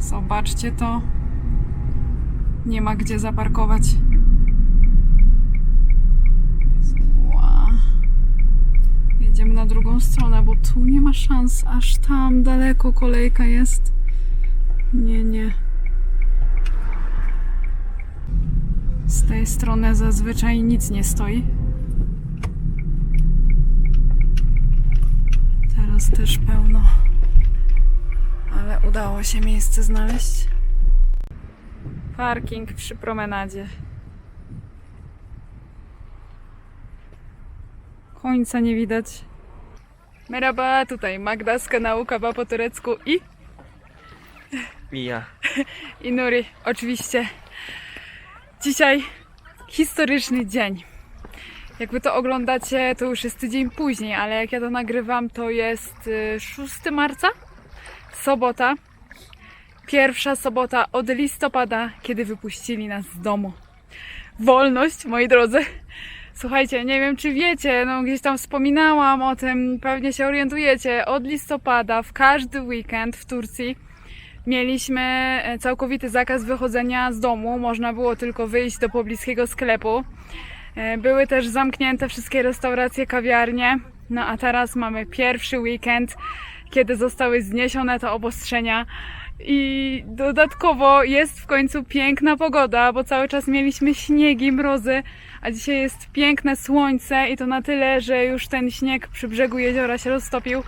Zobaczcie to. Nie ma gdzie zaparkować. Jedziemy na drugą stronę, bo tu nie ma szans. Aż tam daleko kolejka jest. Nie, nie. Z tej strony zazwyczaj nic nie stoi. Teraz też pełno. Ale udało się miejsce znaleźć. Parking przy promenadzie. Końca nie widać. Merhaba, tutaj Magda z kanału Kawa po turecku i, Mija. i Nuri, oczywiście. Dzisiaj historyczny dzień. Jak wy to oglądacie, to już jest tydzień później, ale jak ja to nagrywam, to jest y, 6 marca, sobota. Pierwsza sobota od listopada, kiedy wypuścili nas z domu. Wolność, moi drodzy. Słuchajcie, nie wiem czy wiecie, no gdzieś tam wspominałam o tym, pewnie się orientujecie. Od listopada w każdy weekend w Turcji mieliśmy e, całkowity zakaz wychodzenia z domu. Można było tylko wyjść do pobliskiego sklepu. E, Były też zamknięte wszystkie restauracje, kawiarnie. No a teraz mamy pierwszy weekend, kiedy zostały zniesione te obostrzenia. I dodatkowo jest w końcu piękna pogoda, bo cały czas mieliśmy śniegi, mrozy, a dzisiaj jest piękne słońce i to na tyle, że już ten śnieg przy brzegu jeziora się roztopił.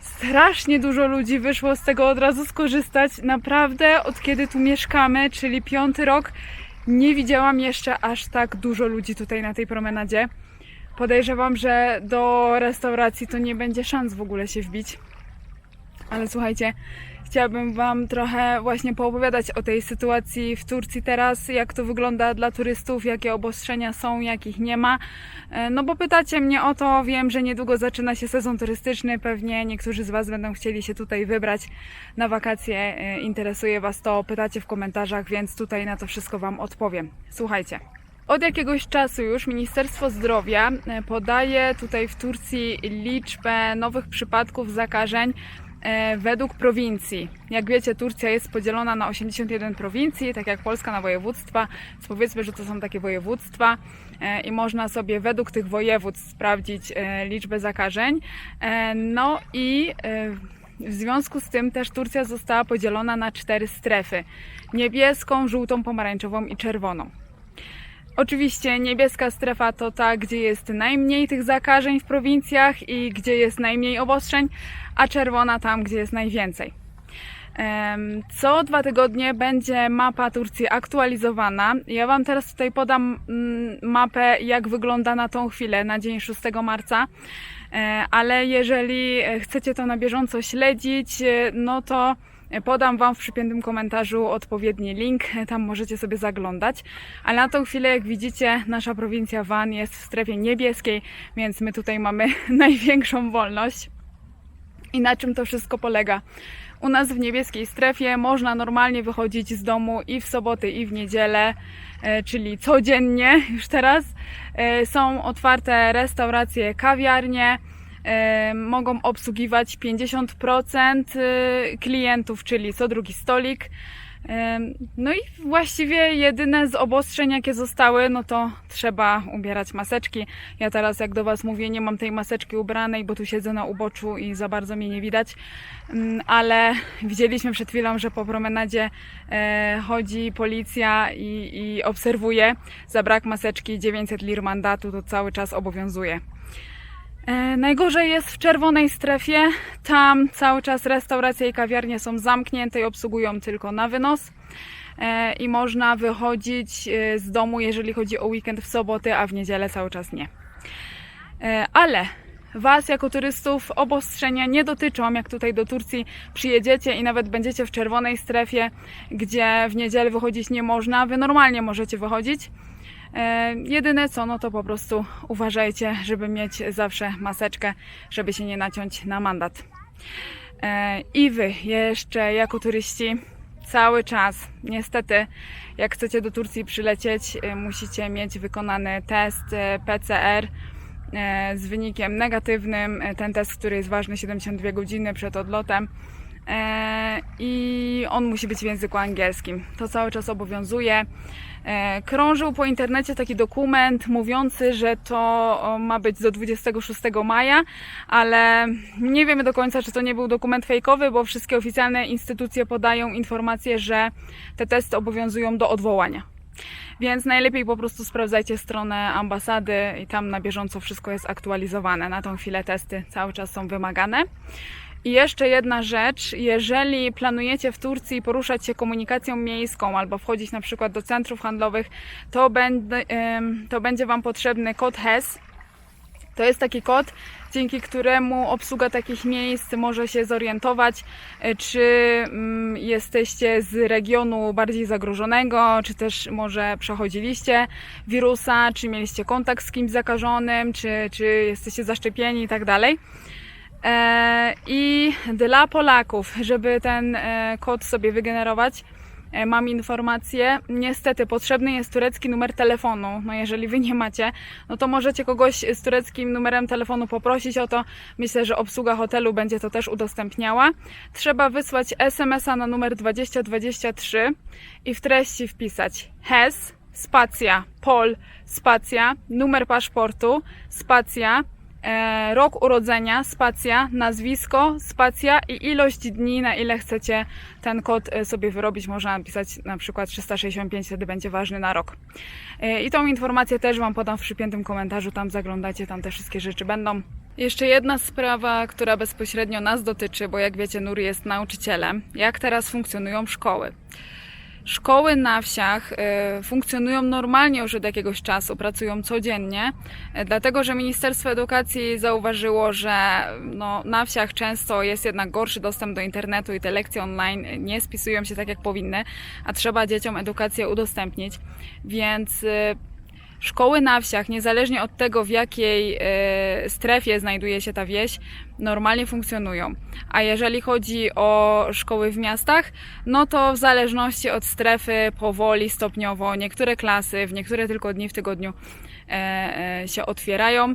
Strasznie dużo ludzi wyszło z tego od razu skorzystać. Naprawdę, od kiedy tu mieszkamy, czyli piąty rok, nie widziałam jeszcze aż tak dużo ludzi tutaj na tej promenadzie. Podejrzewam, że do restauracji to nie będzie szans w ogóle się wbić. Ale słuchajcie, chciałabym Wam trochę właśnie poopowiadać o tej sytuacji w Turcji teraz, jak to wygląda dla turystów, jakie obostrzenia są, jakich nie ma. E, No bo pytacie mnie o to, wiem, że niedługo zaczyna się sezon turystyczny, pewnie niektórzy z Was będą chcieli się tutaj wybrać na wakacje, e, interesuje Was to, pytacie w komentarzach, więc tutaj na to wszystko Wam odpowiem. Słuchajcie. Od jakiegoś czasu już Ministerstwo Zdrowia e, podaje tutaj w Turcji liczbę nowych przypadków zakażeń e, według prowincji. Jak wiecie, Turcja jest podzielona na 81 prowincji, tak jak Polska na województwa, więc powiedzmy, że to są takie województwa e, i można sobie według tych województw sprawdzić liczbę zakażeń. No i w związku z tym też Turcja została podzielona na cztery strefy: niebieską, żółtą, pomarańczową i czerwoną. Oczywiście niebieska strefa to ta, gdzie jest najmniej tych zakażeń w prowincjach i gdzie jest najmniej obostrzeń, a czerwona tam, gdzie jest najwięcej. Co dwa tygodnie będzie mapa Turcji aktualizowana. Ja Wam teraz tutaj podam mm, mapę, jak wygląda na tą chwilę, na dzień 6 marca. E, Ale jeżeli chcecie to na bieżąco śledzić, e, no to podam Wam w przypiętym komentarzu odpowiedni link, tam możecie sobie zaglądać. Ale na tą chwilę, jak widzicie, nasza prowincja Van jest w strefie niebieskiej, więc my tutaj mamy największą wolność. I na czym to wszystko polega? U nas w niebieskiej strefie można normalnie wychodzić z domu i w soboty, i w niedzielę, e, czyli codziennie już teraz. E, Są otwarte restauracje, kawiarnie. Mogą obsługiwać 50% e, klientów, czyli co drugi stolik. No i właściwie jedyne z obostrzeń, jakie zostały, no to trzeba ubierać maseczki. Ja teraz, jak do Was mówię, nie mam tej maseczki ubranej, bo tu siedzę na uboczu i za bardzo mnie nie widać. Mm, Ale widzieliśmy przed chwilą, że po promenadzie e, chodzi policja i, i obserwuje. Za brak maseczki 900 lir mandatu to cały czas obowiązuje. E, Najgorzej jest w czerwonej strefie. Tam cały czas restauracje i kawiarnie są zamknięte i obsługują tylko na wynos. E, I można wychodzić e, z domu, jeżeli chodzi o weekend w soboty, a w niedzielę cały czas nie. Ale Was jako turystów obostrzenia nie dotyczą, jak tutaj do Turcji przyjedziecie i nawet będziecie w czerwonej strefie, gdzie w niedzielę wychodzić nie można. Wy normalnie możecie wychodzić. E, Jedyne co, no to po prostu uważajcie, żeby mieć zawsze maseczkę, żeby się nie naciąć na mandat. E, I wy jeszcze jako turyści cały czas, niestety, jak chcecie do Turcji przylecieć, e, musicie mieć wykonany test PCR z wynikiem negatywnym. Ten test, który jest ważny 72 godziny przed odlotem. E, i on musi być w języku angielskim. To cały czas obowiązuje. E, Krążył po internecie taki dokument mówiący, że to ma być do 26 maja, ale nie wiemy do końca, czy to nie był dokument fejkowy, bo wszystkie oficjalne instytucje podają informację, że te testy obowiązują do odwołania. Więc najlepiej po prostu sprawdzajcie stronę ambasady i tam na bieżąco wszystko jest aktualizowane. Na tą chwilę testy cały czas są wymagane. I jeszcze jedna rzecz, jeżeli planujecie w Turcji poruszać się komunikacją miejską albo wchodzić na przykład do centrów handlowych, to, będę, to będzie Wam potrzebny kod HES. To jest taki kod, dzięki któremu obsługa takich miejsc może się zorientować, e, czy mm, jesteście z regionu bardziej zagrożonego, czy też może przechodziliście wirusa, czy mieliście kontakt z kimś zakażonym, czy, czy jesteście zaszczepieni i tak dalej. E, I dla Polaków, żeby ten e, kod sobie wygenerować, e, mam informację. Niestety potrzebny jest turecki numer telefonu. No jeżeli wy nie macie, no to możecie kogoś z tureckim numerem telefonu poprosić o to. Myślę, że obsługa hotelu będzie to też udostępniała. Trzeba wysłać SMS-a na numer 2023 i w treści wpisać HES, spacja, POL, spacja, numer paszportu, spacja, e, rok urodzenia, spacja, nazwisko, spacja i ilość dni, na ile chcecie ten kod e, sobie wyrobić. Można napisać na przykład 365, wtedy będzie ważny na rok. E, I tą informację też Wam podam w przypiętym komentarzu, tam zaglądacie, tam te wszystkie rzeczy będą. Jeszcze jedna sprawa, która bezpośrednio nas dotyczy, bo jak wiecie, Nuri jest nauczycielem. Jak teraz funkcjonują szkoły? Szkoły na wsiach e, funkcjonują normalnie już od jakiegoś czasu, pracują codziennie, e, dlatego że Ministerstwo Edukacji zauważyło, że no, na wsiach często jest jednak gorszy dostęp do internetu i te lekcje online nie spisują się tak jak powinny, a trzeba dzieciom edukację udostępnić, więc e, Szkoły na wsiach, niezależnie od tego, w jakiej e, strefie znajduje się ta wieś, normalnie funkcjonują. A jeżeli chodzi o szkoły w miastach, no to w zależności od strefy, powoli, stopniowo, niektóre klasy w niektóre tylko dni w tygodniu e, e, się otwierają.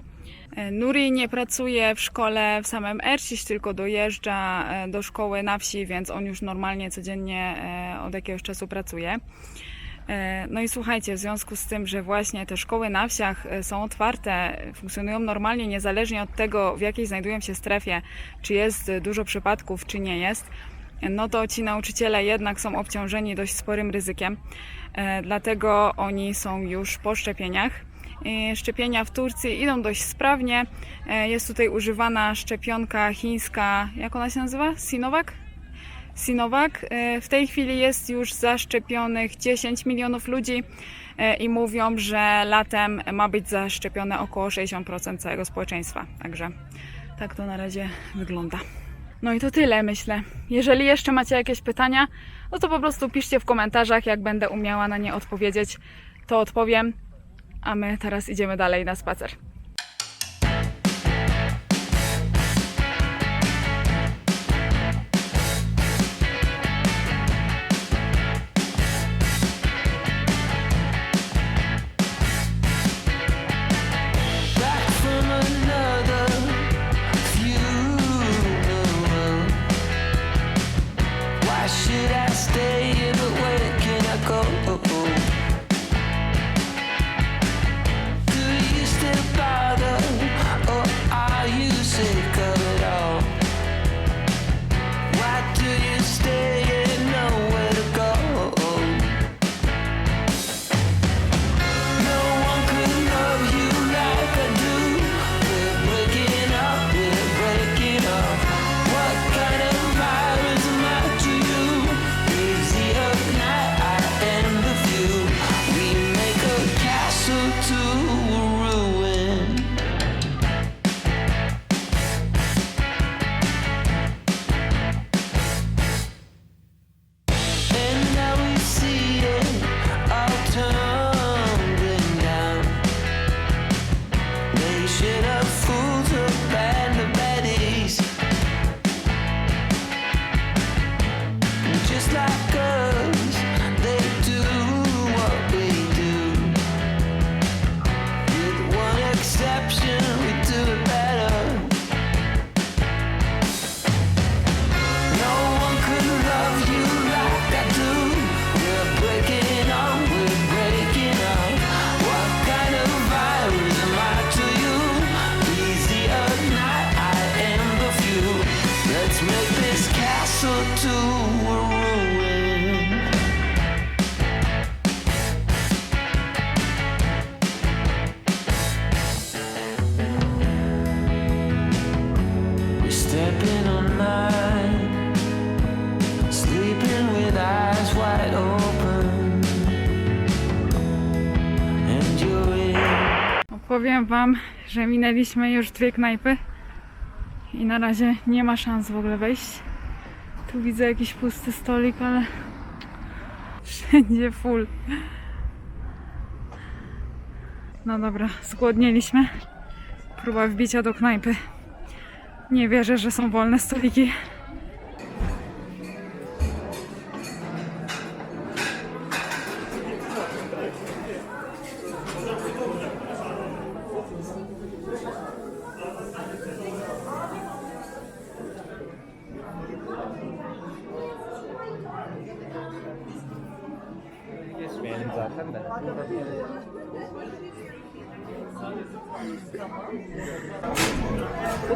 Nuri nie pracuje w szkole w samym Erciś, tylko dojeżdża do szkoły na wsi, więc on już normalnie codziennie od jakiegoś czasu pracuje. E, No i słuchajcie, w związku z tym, że właśnie te szkoły na wsiach e, są otwarte, funkcjonują normalnie, niezależnie od tego, w jakiej znajdują się strefie, czy jest dużo przypadków, czy nie jest, no to ci nauczyciele jednak są obciążeni dość sporym ryzykiem, e, dlatego oni są już po szczepieniach. Szczepienia w Turcji idą dość sprawnie. Jest tutaj używana szczepionka chińska, jak ona się nazywa? Sinovac? Sinovac. E, W tej chwili jest już zaszczepionych 10 milionów ludzi e, i mówią, że latem ma być zaszczepione około 60% całego społeczeństwa. Także tak to na razie wygląda. No i to tyle, myślę. Jeżeli jeszcze macie jakieś pytania, no to po prostu piszcie w komentarzach, jak będę umiała na nie odpowiedzieć, to odpowiem. A my teraz idziemy dalej na spacer. Powiem Wam, że minęliśmy już dwie knajpy i na razie nie ma szans w ogóle wejść. Tu widzę jakiś pusty stolik, ale wszędzie full. No dobra, zgłodnieliśmy. Próba wbicia do knajpy. Nie wierzę, że są wolne stoliki.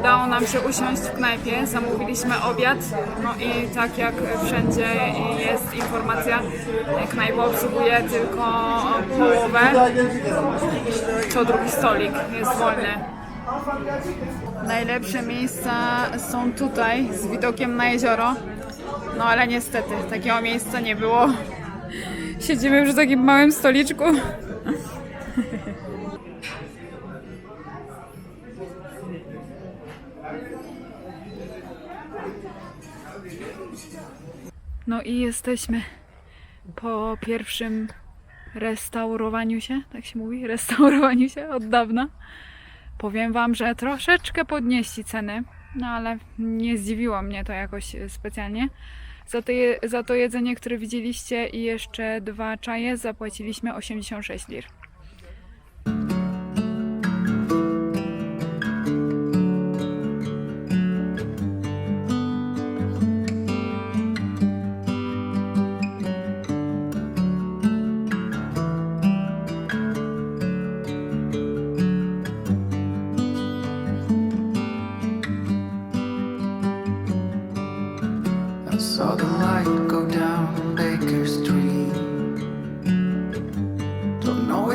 Udało nam się usiąść w knajpie, zamówiliśmy obiad, no i tak jak wszędzie jest informacja, knajpa obsługuje tylko połowę, co drugi stolik jest wolny. Najlepsze miejsca są tutaj, z widokiem na jezioro, no ale niestety takiego miejsca nie było. Siedzimy w takim małym stoliczku. No i jesteśmy po pierwszym restaurowaniu się, tak się mówi, restaurowaniu się od dawna. Powiem Wam, że troszeczkę podnieśli ceny, no ale nie zdziwiło mnie to jakoś specjalnie. Za za to jedzenie, które widzieliście i jeszcze dwa czaje zapłaciliśmy 86 lir.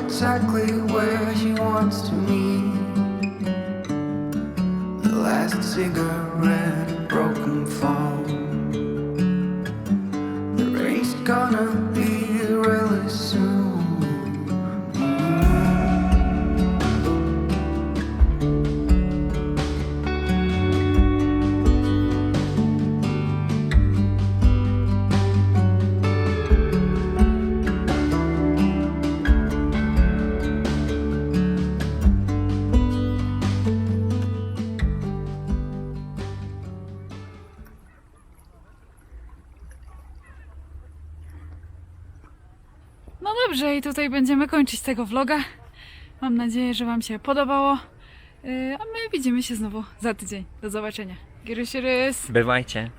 Exactly where she wants to meet. The last cigarette, broken phone. I tutaj będziemy kończyć tego vloga. Mam nadzieję, że Wam się podobało. Yy, A my widzimy się znowu za tydzień. Do zobaczenia. Gierysierys! Bywajcie.